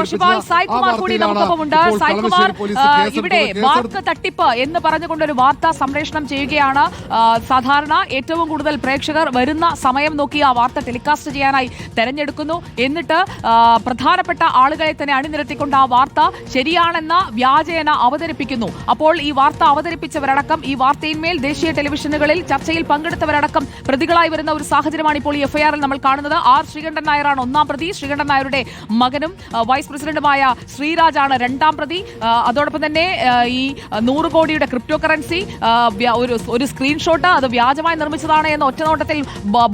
റോഷിപാൽ സായ്കുമാർ കൂടി നമുക്കൊപ്പമുണ്ട് സായ്കുമാർ ഇവിടെ വാക്ക് തട്ടിപ്പ് എന്ന് പറഞ്ഞുകൊണ്ട് ഒരു വാർത്ത സംപ്രേഷണം ചെയ്യുകയാണ്. സാധാരണ ഏറ്റവും കൂടുതൽ പ്രേക്ഷകർ വരുന്ന സമയം നോക്കി ആ വാർത്ത ടെലികാസ്റ്റ് ചെയ്യാനായി തെരഞ്ഞെടുക്കുന്നു. എന്നിട്ട് പ്രധാനപ്പെട്ട ആളുകളെ തന്നെ അണിനിരത്തിക്കൊണ്ട് ആ വാർത്ത ശരിയാണെന്ന വ്യാജേന അവതരിപ്പിക്കുന്നു. അപ്പോൾ ഈ വാർത്ത അവതരിപ്പിച്ചവരടക്കം ഈ വാർത്തയിന്മേൽ ദേശീയ ടെലിവിഷനുകളിൽ ചർച്ചയിൽ പങ്കെടുത്തവരടക്കം പ്രതികളായി വരുന്ന ഒരു സാഹചര്യമാണ് ഇപ്പോൾ ഈ എഫ്ഐആറിൽ നമ്മൾ കാണുന്നത്. ആർ ശ്രീകണ്ഠൻ നായരാണ് ഒന്നാം പ്രതി. ശ്രീകണ്ഠൻ നായരുടെ മകനും ആ, പ്രസിഡന്റുമായ ശ്രീരാജാണ് രണ്ടാം പ്രതി. അതോടൊപ്പം തന്നെ ഈ നൂറ് കോടിയുടെ ക്രിപ്റ്റോ കറൻസി ഒരു ഒരു സ്ക്രീൻഷോട്ട് അത് വ്യാജമായി നിർമ്മിച്ചതാണ് എന്ന ഒറ്റനോട്ടത്തിൽ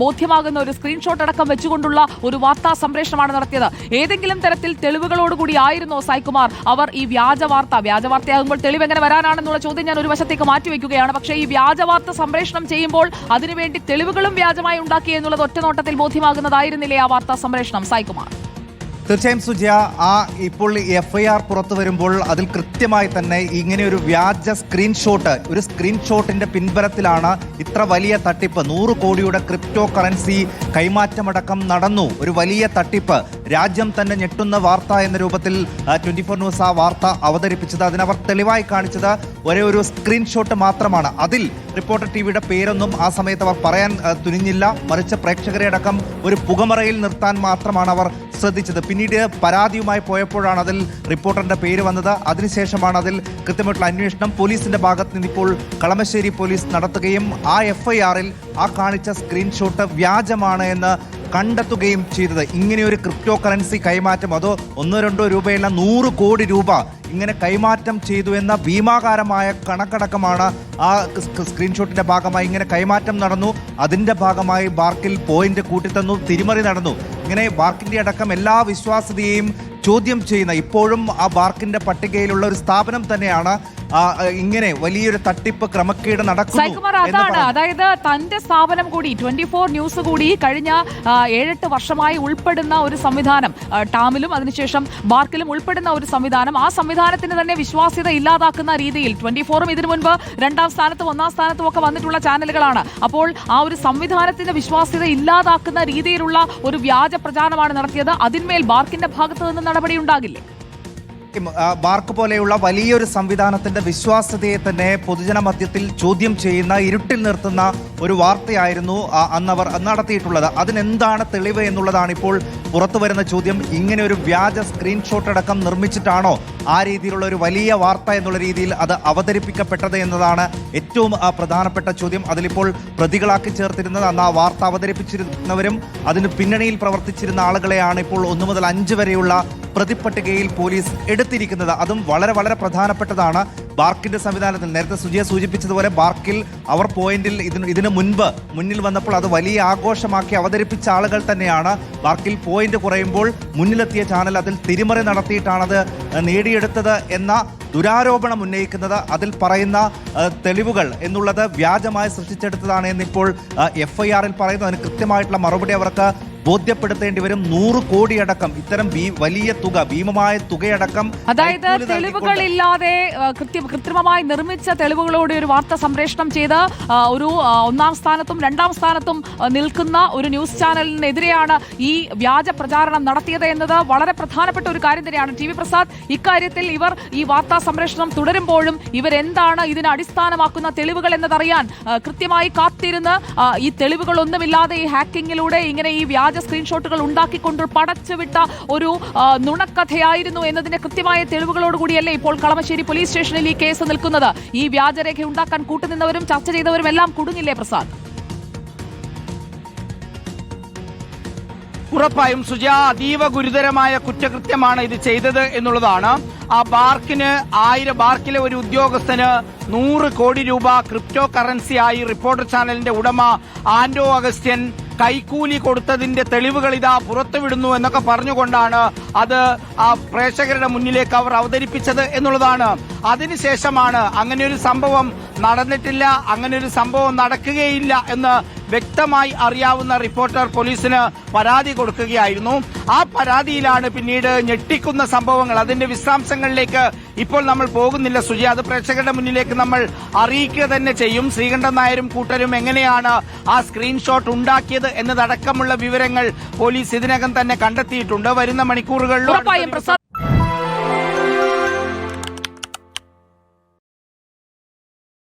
ബോധ്യമാകുന്ന ഒരു സ്ക്രീൻഷോട്ട് അടക്കം വെച്ചുകൊണ്ടുള്ള ഒരു വാർത്താ സംപ്രേഷണമാണ് നടത്തിയത്. ഏതെങ്കിലും തരത്തിൽ തെളിവുകളോടുകൂടി ആയിരുന്നോ സായ്കുമാർ? അവർ ഈ വ്യാജ വാർത്ത വ്യാജ വാർത്തയാകുമ്പോൾ തെളിവ് എങ്ങനെ വരാനാണെന്നുള്ള ചോദ്യം ഞാൻ ഒരു വശത്തേക്ക് മാറ്റിവെക്കുകയാണ് പക്ഷേ ഈ വ്യാജ വാർത്ത സംപ്രേഷണം ചെയ്യുമ്പോൾ അതിനുവേണ്ടി തെളിവുകളും വ്യാജമായി ഉണ്ടാക്കി എന്നുള്ളത് ഒറ്റനോട്ടത്തിൽ ബോധ്യമാകുന്നതായിരുന്നില്ലേ ആ വാർത്താ സംപ്രേഷണം സായ്കുമാർ? തീർച്ചയായും സുജയ ആ ഇപ്പോൾ എഫ് ഐ ആർ പുറത്തു വരുമ്പോൾ അതിൽ കൃത്യമായി തന്നെ ഇങ്ങനെ ഒരു വ്യാജ സ്ക്രീൻഷോട്ട് ഒരു സ്ക്രീൻഷോട്ടിന്റെ പിൻബലത്തിലാണ് ഇത്ര വലിയ തട്ടിപ്പ്. നൂറ് കോടിയുടെ ക്രിപ്റ്റോ കറൻസി കൈമാറ്റമടക്കം നടന്നു. ഒരു വലിയ തട്ടിപ്പ്. രാജ്യം തന്നെ ഞെട്ടുന്ന വാർത്ത എന്ന രൂപത്തിൽ ട്വന്റി ഫോർ ന്യൂസ് ആ വാർത്ത അവതരിപ്പിച്ചത് അതിനവർ തെളിവായി കാണിച്ചത് ഒരേ ഒരു സ്ക്രീൻഷോട്ട് മാത്രമാണ്. അതിൽ റിപ്പോർട്ടർ ടി വിയുടെ പേരൊന്നും ആ സമയത്ത് അവർ പറയാൻ തുനിഞ്ഞില്ല. മറിച്ച് പ്രേക്ഷകരെ അടക്കം ഒരു പുകമറയിൽ നിർത്താൻ മാത്രമാണ് അവർ ശ്രദ്ധിച്ചത്. പിന്നീട് പരാതിയുമായി പോയപ്പോഴാണ് അതിൽ റിപ്പോർട്ടറിന്റെ പേര് വന്നത്. അതിനുശേഷമാണ് അതിൽ കൃത്യമായിട്ടുള്ള അന്വേഷണം പോലീസിന്റെ ഭാഗത്ത് നിന്ന് ഇപ്പോൾ കളമശ്ശേരി പോലീസ് നടത്തുകയും ആ എഫ്ഐആറിൽ ആ കാണിച്ച സ്ക്രീൻഷോട്ട് വ്യാജമാണ് എന്ന് കണ്ടെത്തുകയും ചെയ്തത്. ഇങ്ങനെ ഒരു ക്രിപ്റ്റോ കറൻസി കൈമാറ്റം അതോ ഒന്നോ രണ്ടോ രൂപയല്ല നൂറ് കോടി രൂപ ഇങ്ങനെ കൈമാറ്റം ചെയ്തു എന്ന ഭീമാകാരമായ കണക്കടക്കമാണ് ആ സ്ക്രീൻഷോട്ടിന്റെ ഭാഗമായി ഇങ്ങനെ കൈമാറ്റം നടന്നു. അതിന്റെ ഭാഗമായി ബാർക്കിൽ പോയിന്റ് കൂട്ടിത്തന്നു തിരിമറി നടന്നു. ഇങ്ങനെ ബാർക്കിന്റെ അടക്കം എല്ലാ വിശ്വാസ്യതയെയും ചോദ്യം ചെയ്യുന്ന ഇപ്പോഴും ആ ബാർക്കിന്റെ പട്ടികയിലുള്ള ഒരു സ്ഥാപനം തന്നെയാണ് ഇങ്ങനെ വലിയൊരു തട്ടിപ്പ് ക്രമക്കേട് നടക്കുന്നു അതാണ്. അതായത് തന്റെ സ്ഥാപനം കൂടി ട്വന്റി ഫോർ ന്യൂസ് കൂടി കഴിഞ്ഞ ഏഴെട്ട് വർഷമായി ഉൾപ്പെടുന്ന ഒരു സംവിധാനം ടാമിലും അതിനുശേഷം ബാർക്കിലും ഉൾപ്പെടുന്ന ഒരു സംവിധാനം. ആ സംവിധാനത്തിന് തന്നെ വിശ്വാസ്യത ഇല്ലാതാക്കുന്ന രീതിയിൽ ട്വന്റി ഫോറും ഇതിനു മുൻപ് രണ്ടാം സ്ഥാനത്തും ഒന്നാം സ്ഥാനത്തും ഒക്കെ വന്നിട്ടുള്ള ചാനലുകളാണ്. അപ്പോൾ ആ ഒരു സംവിധാനത്തിന്റെ വിശ്വാസ്യത ഇല്ലാതാക്കുന്ന രീതിയിലുള്ള ഒരു വ്യാജ പ്രചാരണമാണ് നടത്തിയത്. അതിന്മേൽ ബാർക്കിന്റെ ഭാഗത്ത് നിന്ന് നടപടി ഉണ്ടാകില്ലേ? ബാർക്ക് പോലെയുള്ള വലിയൊരു സംവിധാനത്തിന്റെ വിശ്വാസ്യതയെ തന്നെ പൊതുജന മധ്യത്തിൽ ചോദ്യം ചെയ്യുന്ന ഇരുട്ടിൽ നിർത്തുന്ന ഒരു വാർത്തയായിരുന്നു അന്ന് അന്നവർ നടത്തിയിട്ടുള്ളത്. അതിനെന്താണ് തെളിവ് എന്നുള്ളതാണ് ഇപ്പോൾ പുറത്തു വരുന്ന ചോദ്യം. ഇങ്ങനെ ഒരു വ്യാജ സ്ക്രീൻഷോട്ട് അടക്കം നിർമ്മിച്ചിട്ടാണോ ആ രീതിയിലുള്ള ഒരു വലിയ വാർത്ത എന്നുള്ള രീതിയിൽ അത് അവതരിപ്പിക്കപ്പെട്ടത് എന്നതാണ് ഏറ്റവും പ്രധാനപ്പെട്ട ചോദ്യം. അതിലിപ്പോൾ പ്രതികളാക്കി ചേർത്തിരുന്നത് അന്ന് ആ വാർത്ത അവതരിപ്പിച്ചിരുന്നവരും അതിന് പിന്നണിയിൽ പ്രവർത്തിച്ചിരുന്ന ആളുകളെയാണ് ഇപ്പോൾ ഒന്നു മുതൽ അഞ്ച് വരെയുള്ള പ്രതിപ്പട്ടികയിൽ പോലീസ് എടുത്തിരിക്കുന്നത് അതും വളരെ വളരെ പ്രധാനപ്പെട്ടതാണ്. ബാർക്കിന്റെ സംവിധാനത്തിൽ നേരത്തെ സുജിയെ സൂചിപ്പിച്ചതുപോലെ ബാർക്കിൽ അവർ പോയിന്റിൽ ഇതിന് ഇതിനു മുൻപ് മുന്നിൽ വന്നപ്പോൾ അത് വലിയ ആഘോഷമാക്കി അവതരിപ്പിച്ച ആളുകൾ തന്നെയാണ്. ബാർക്കിൽ പോയിന്റ് കുറയുമ്പോൾ മുന്നിലെത്തിയ ചാനൽ അതിൽ തിരിമറി നടത്തിയിട്ടാണത് നേടിയെടുത്തത് എന്ന ദുരാരോപണം ഉന്നയിക്കുന്നത്. അതിൽ പറയുന്ന തെളിവുകൾ എന്നുള്ളത് വ്യാജമായി സൃഷ്ടിച്ചെടുത്തതാണ് എന്നിപ്പോൾ എഫ് ഐ ആറിൽ പറയുന്നു. അതിന് കൃത്യമായിട്ടുള്ള മറുപടി അവർക്ക് ബോധ്യപ്പെടുത്തേണ്ടി വരും നൂറ് കോടിയടക്കം. ഇത്തരം വലിയ തുക ഭീമമായ തുകയടക്കം അതായത് തെളിവുകളില്ലാതെ കൃത്രിമമായി നിർമ്മിച്ച തെളിവുകളോടെ ഒരു വാർത്ത സംപ്രേഷണം ചെയ്ത് ഒരു ഒന്നാം സ്ഥാനത്തും രണ്ടാം സ്ഥാനത്തും നിൽക്കുന്ന ഒരു ന്യൂസ് ചാനലിനെതിരെയാണ് ഈ വ്യാജ പ്രചാരണം നടത്തിയത് എന്നത് വളരെ പ്രധാനപ്പെട്ട ഒരു കാര്യം തന്നെയാണ്. ടി വി പ്രസാദ് ഇക്കാര്യത്തിൽ ഇവർ ഈ വാർത്താ സംപ്രേഷണം തുടരുമ്പോഴും ഇവരെന്താണ് ഇതിനെ അടിസ്ഥാനമാക്കുന്ന തെളിവുകൾ എന്നതറിയാൻ കൃത്യമായി കാത്തിരുന്ന് ഈ തെളിവുകളൊന്നുമില്ലാതെ ഈ ഹാക്കിങ്ങിലൂടെ ഇങ്ങനെ ഈ വ്യാജ സ്ക്രീൻഷോട്ടുകൾ ഉണ്ടാക്കിക്കൊണ്ട് പടച്ചുവിട്ട ഒരു നുണക്കഥയായിരുന്നു എന്നതിന്റെ കൃത്യമായ തെളിവുകളോടുകൂടിയല്ലേ ഇപ്പോൾ കളമശ്ശേരി പോലീസ് സ്റ്റേഷനിൽ ഈ കേസ് നിൽക്കുന്നത്. ഈ വ്യാജരേഖ ഉണ്ടാക്കാൻ കൂട്ടുനിന്നവരും ചർച്ച ചെയ്തവരും എല്ലാം കുടുങ്ങില്ലേ പ്രസാദ്? ഉറപ്പായും സുജ അതീവ ഗുരുതരമായ കുറ്റകൃത്യമാണ് ഇത് ചെയ്തത് എന്നുള്ളതാണ്. ആ ബാർക്കിന് ആയിരം ബാർക്കിലെ ഒരു ഉദ്യോഗസ്ഥന് നൂറ് കോടി രൂപ ക്രിപ്റ്റോ കറൻസിയായി റിപ്പോർട്ടർ ചാനലിന്റെ ഉടമ ആന്റോ അഗസ്റ്റ്യൻ കൈക്കൂലി കൊടുത്തതിന്റെ തെളിവുകൾ ഇതാ പുറത്തുവിടുന്നു എന്നൊക്കെ പറഞ്ഞുകൊണ്ടാണ് അത് ആ പ്രേക്ഷകരുടെ മുന്നിലേക്ക് അവർ അവതരിപ്പിച്ചത് എന്നുള്ളതാണ്. അതിനുശേഷമാണ് അങ്ങനെ ഒരു സംഭവം നടന്നിട്ടില്ല അങ്ങനെ ഒരു സംഭവം നടക്കുകയില്ല എന്ന് വ്യക്തമായി അറിയാവുന്ന റിപ്പോർട്ടർ പോലീസിന് പരാതി കൊടുക്കുകയായിരുന്നു. ആ പരാതിയിലാണ് പിന്നീട് ഞെട്ടിക്കുന്ന സംഭവങ്ങൾ. അതിന്റെ വിശദാംശങ്ങളിലേക്ക് ഇപ്പോൾ നമ്മൾ പോകുന്നില്ല സുജി. അത് പ്രേക്ഷകരുടെ മുന്നിലേക്ക് നമ്മൾ അറിയിക്കുക തന്നെ ചെയ്യും. ശ്രീകണ്ഠൻ നായരും കൂട്ടരും എങ്ങനെയാണ് ആ സ്ക്രീൻഷോട്ട് ഉണ്ടാക്കിയത് എന്നതടക്കമുള്ള വിവരങ്ങൾ പോലീസ് ഇതിനകം തന്നെ കണ്ടെത്തിയിട്ടുണ്ട്. വരുന്ന മണിക്കൂറുകളിലും